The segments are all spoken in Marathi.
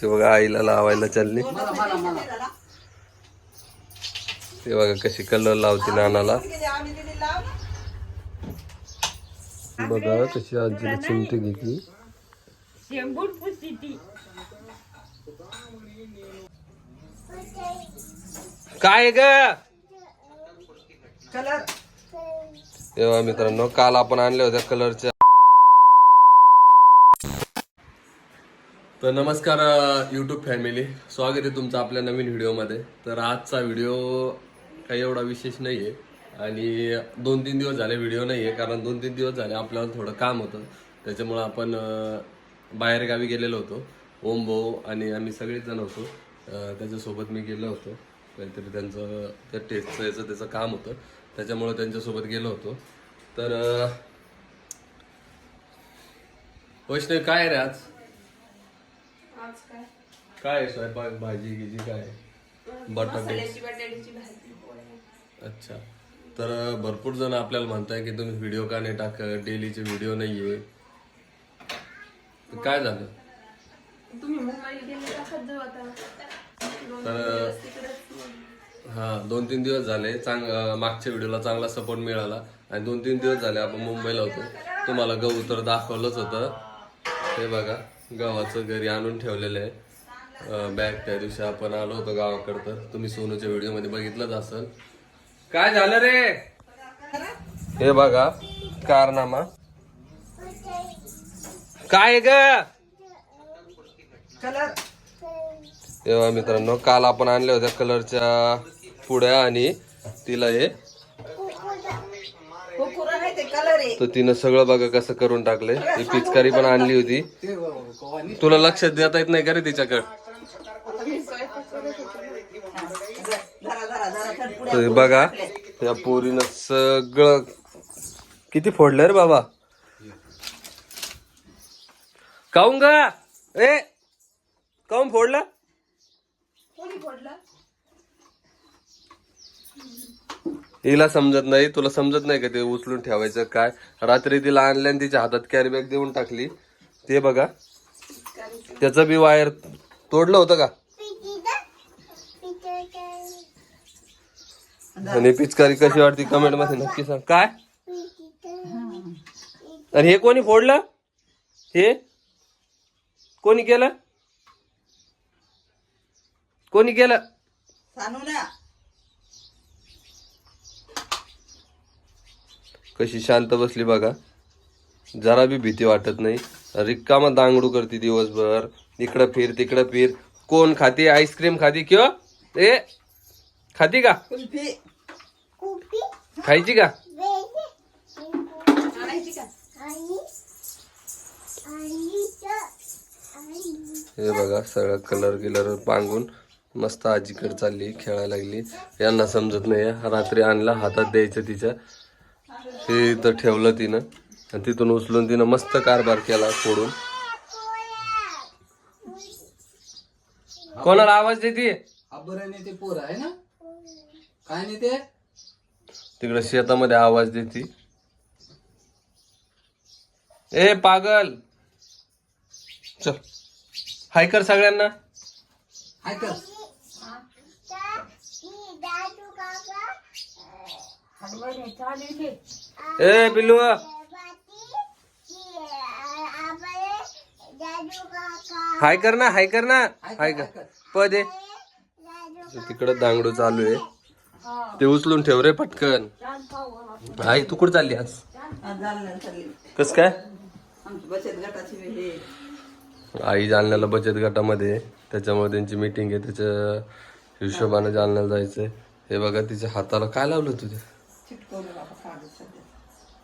ते बघा आईला लावायला चालली. ते बघा कशी कलर लावते नानाला. बघा कशी आजीला चिमटे घेतली. काय ग? तेव्हा मित्रांनो काल आपण आणल्या होत्या कलरच्या तर नमस्कार यूट्यूब फॅमिली स्वागत आहे तुमचं आपल्या नवीन व्हिडिओमध्ये. तर आजचा व्हिडिओ काही एवढा विशेष नाही आहे आणि दोन तीन दिवस झाले व्हिडिओ नाही आहे कारण दोन तीन दिवस झाले आपल्याला थोडं काम होतं. त्याच्यामुळं आपण बाहेरगावी गेलेलो होतो. ओम भाऊ आणि आम्ही सगळेच जण होतो. त्याच्यासोबत मी गेलो होतो. काहीतरी त्यांचं त्या टेस्टचं याचं त्याचं काम होतं. त्याच्यामुळं त्यांच्यासोबत गेलो होतो. तर वैष्णव काय रे आज? काय स्वयंपाक भाजी गिजी काय? बटाटे. अच्छा. तर भरपूर जण आपल्याला म्हणताय की तुम्ही व्हिडिओ का नाही टाक डेलीचे व्हिडिओ नाहीये. काय झालं? तर हा दोन तीन दिवस झाले. चांग मागच्या व्हिडिओला चांगला सपोर्ट मिळाला. आणि दोन तीन दिवस झाले आपण मुंबईला होतो. तुम्हाला गहू तर दाखवलंच होतं. हे बघा. गव्हाचं घरी आणून ठेवलेलं आहे. बॅग त्या दिवशी आपण आलो होतो गावाकडं तर. तुम्ही सोनूच्या व्हिडिओमध्ये बघितलंच असेल. काय झालं रे? हे बघा कारनामा. काय ग? तेव्हा मित्रांनो काल आपण आणल्या होत्या कलरच्या पुड्या आणि तिला हे कुकुरा नाही ते कलर आहे तर तिनं सगळं बघा कसं करून टाकलंय. ती पिचकारी पण आणली होती. तुला लक्ष देता येत नाही का रे तिच्याकडे? बघा त्या पोरीनं सगळं किती फोडलं रे बाबा. काऊन ग? ए काऊन फोडलं कोणी फोडलं हिला समजत नाही तुला समजत नाही का ते उचलून ठेवायचं काय? रात्री तिला आणल्या आणि तिच्या हातात कॅरीबॅग देऊन टाकली. ते बघा. त्याचं बी वायर तोडलं होतं का? आणि पिचकारी कशी वाटते कमेंटमध्ये नक्की सांग. काय? आणि हे कोणी फोडलं? हे? कोणी केलं? कोणी केलं सांगू ना कशी शांत बसली बघा. जरा बी भीती वाटत नाही. रिकामा दांगडू करते दिवसभर. इकडं फिर तिकडं फिर. कोण खाते? आईस्क्रीम खाती किंवा? ए खाती का? खायची का? हे बघा सगळं कलर गिलर पांगून मस्त आजीकडे चालली खेळायला लागली. यांना समजत नाही रात्री आणला हातात द्यायचं तिच्या. ते इथं ठेवलं तिनं. आणि तिथून उचलून तिनं मस्त कारभार केला फोडून. कोणाला आवाज देते? अबराने ते पोर आहे ना? काय नाही ते? तिकडे शेतामध्ये आवाज देते. ए पागल! चल. हाय कर सगळ्यांना. हाय कर. ए पिल्लू हाय कर ना हाय कर ना. हाय कर पदे तिकडं दांगडू चालू आहे. ते उचलून ठेव रे पटकन. आई तू कुठं चालली आज? कस काय? आई जालन्याला बचत गटामध्ये आहे. त्याच्यामुळे त्यांची मीटिंग आहे. त्याच्या हिशोबाने जालन्याला जायचंय. हे बघा तिच्या हाताला काय लावलं तुझ्या? चिटकवलं बाबा काढत सध्या.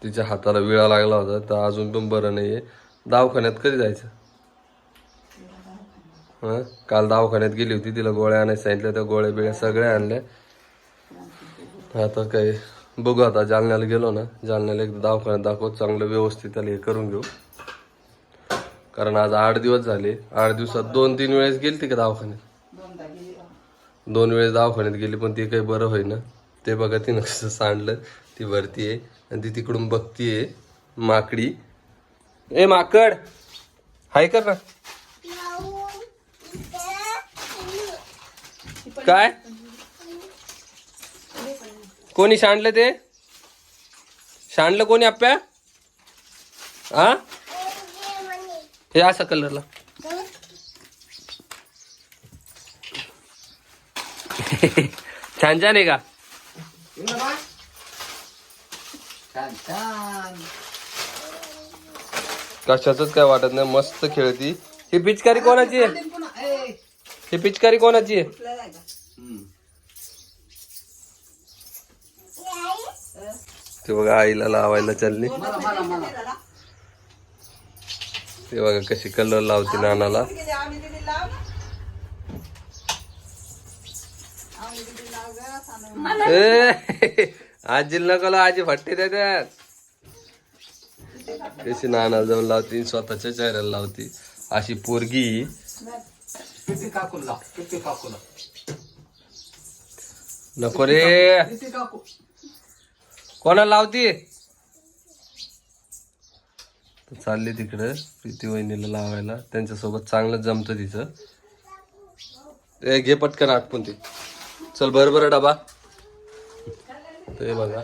तिच्या हाताला विळा लागला होता तर अजून पण बरं नाहीये. दवाखान्यात कधी जायचं? हं? काल दवाखान्यात गेली होती तिला गोळ्या आणायला सांगितल्या त्या गोळ्या बिळ्या सगळ्या आणल्या. आता काय बघू आता जालन्याला गेलो ना जालन्याला एकदा दवाखान्यात दाखवू चांगलं व्यवस्थित त्याला हे करून घेऊ. कारण आज आठ दिवस झाले आठ दिवसात दोन तीन वेळेस गेली का दवाखान्यात? दोन वेळेस दवाखान्यात गेली पण ती काही बरं होईना. ते बघा तिनं कसं सांडलं. ती वरती आहे आणि ती तिकडून बघतीये. माकडी. ए माकड! हाय कर ना. काय? कोणी सांडलं ते? सांडलं कोणी आप्या हा हे असा कलरला. छान छान आहे का? छान छान कशाच काय वाटत नाही मस्त खेळती ही पिचकारी कोणाची आहे. ही पिचकारी कोणाची आहे. ते बघा आईला लावायला चालली? ते बघा कशी कलर लावते नानाला. गेली, आम्ही दिली लाव ना. आम्ही दिली लाव गं, सानू. ए. आजी नको लावू, आजी फट्टे देतात कशी नानाला जाऊन लावती स्वतःच्या चेहऱ्याला लावती. अशी पोरगी. नको रे. कोणाला लावती? चालली तिकडं प्रीती वहिनीला लावायला. त्यांच्यासोबत चांगलं जमतं तिचं. ए घे पटकन आटपून ती चल बरं बरं डबा ते बघा.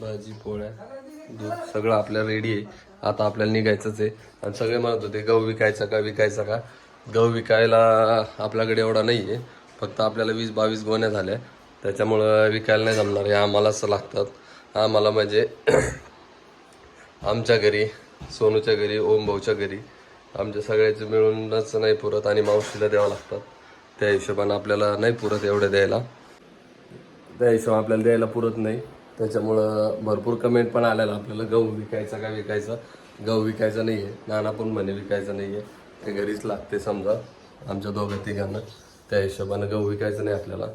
भाजी पोळ्या दूध सगळं आपल्याला रेडी आहे. आता आपल्याला निघायचंच आहे. आणि सगळे म्हणत होते गहू विकायचा का विकायचा का? गहू विकायला आपल्याकडे एवढा नाही आहे फक्त आपल्याला वीस बावीस गोण्या झाल्या. त्याच्यामुळं विकायला नाही जमणार हे आम्हालाच लागतात. आम्हाला म्हणजे आमच्या घरी सोनूच्या घरी ओम भाऊच्या घरी आमच्या सगळ्याचं मिळूनच नाही पुरत आणि मावशीला द्यावं लागतात. त्या हिशोबानं आपल्याला नाही पुरत एवढं द्यायला. त्या हिशोब आपल्याला द्यायला पुरत नाही. त्याच्यामुळं भरपूर कमेंट पण आलेला आपल्याला. गहू विकायचा का विकायचा? गहू विकायचा नाही आहे नाना पण म्हणे विकायचा नाही आहे ते घरीच लागते समजा आमच्या दोघं तिघांना. त्या हिशोबानं गहू विकायचं नाही आपल्याला.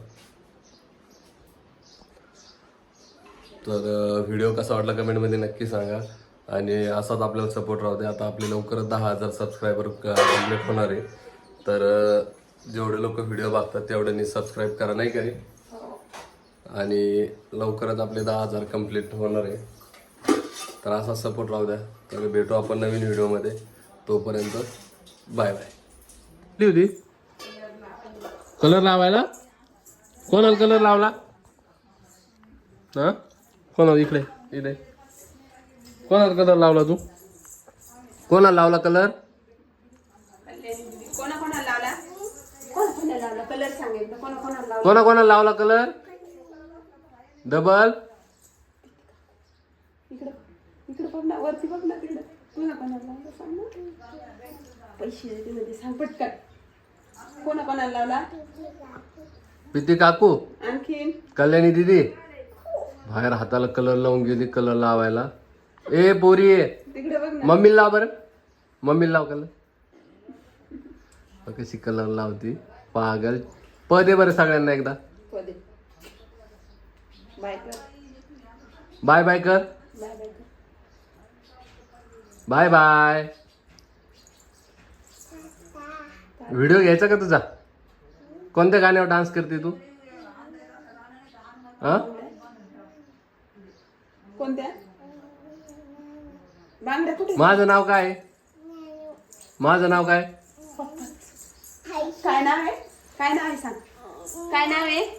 तर व्हिडिओ कसा वाटला कमेंटमध्ये नक्की सांगा. आणि असाच आपल्याला सपोर्ट राहते आता आपले लवकरच दहा हजार सबस्क्रायबर कंप्लीट होणार आहे. तर जेवढे लोक व्हिडिओ बघतात तेवढ्यांनी सबस्क्राईब करा. नाही करी आणि लवकरच आपले दहा हजार कंप्लीट होणार आहे. तर असा सपोर्ट राहू द्या. तर भेटू आपण नवीन व्हिडिओमध्ये तोपर्यंत बाय बाय होती कलर लावायला? कोणाला कलर लावला? हा? कोणाला इकडे? इकडे. कोणाला कलर लावला तू? कोणाला लावला कलर कोणा कोणा लावला? कोणा कोणा लावला कलर सांगितलं कोणा कोणा लावला कोणा कोणाला लावला कलर डबल. इकडं इकडं बघ ना वरती बघ ना तिकडं. कोणा कोणा लावला सांग ना. पैसे देते म्हणजे सांग पटकन. कोणा कोणाला लावला? प्रीती काकू. आणखीन? कल्याणी दिदी. बाहेर हाताला कलर लावून गेली कलर लावायला. ए पोरी आहे तिकडे बघ ना. मम्मीला लाव बरं. मम्मीला लाव कलर कशी कलर लावती. पागल. प दे बरं सगळ्यांना एकदा. पदे. बाय कर. बाय बाय कर. बाय बाय कर. Bye bye. व्हिडिओ घ्यायचा का तुझा? कोणत्या गाण्यावर डान्स करते तू? हा? कोणत्या? बांगड्या कुठे? माझं नाव काय? माझं नाव काय? काय नाव आहे? काय नाव आहे सांग. काय नाव आहे?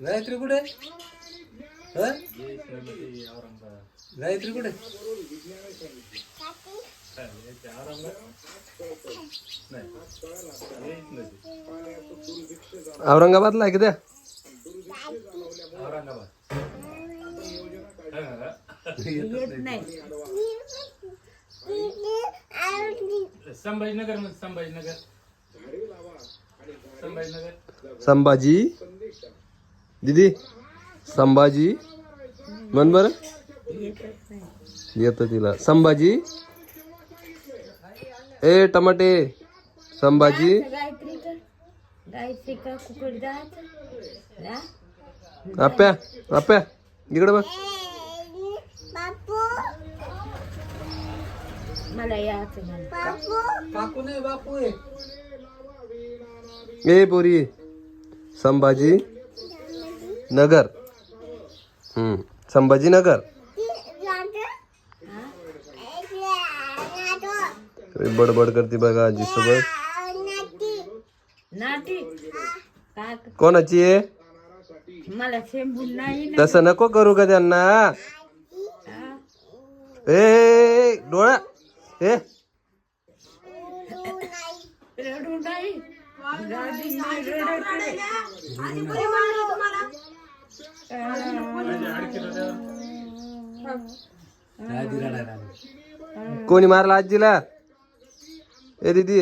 गायत्री कुठे हं? गायत्री कुठे? औरंगाबादला आहे का त्या? नाही संभाजीनगर संभाजीनगर संभाजीनगर. संभाजी? दीदी? संभाजी? म्हण बर. येत तिला. संभाजी? ए टमाटे. संभाजी? आप्या आप्या इकडे बघ. मला काकू नाही बापू आहे. ए पोरी संभाजी नगर. हम्म. संभाजीनगर बडबड करते बघा आजी सोबत. कोणाची आहे? तसं नको करू का त्यांना. ए, डोळा. ए रडू नाही दादी नाही रडत. आधी रडायला लागली. कोणी मारला आजीला? ए दीदी.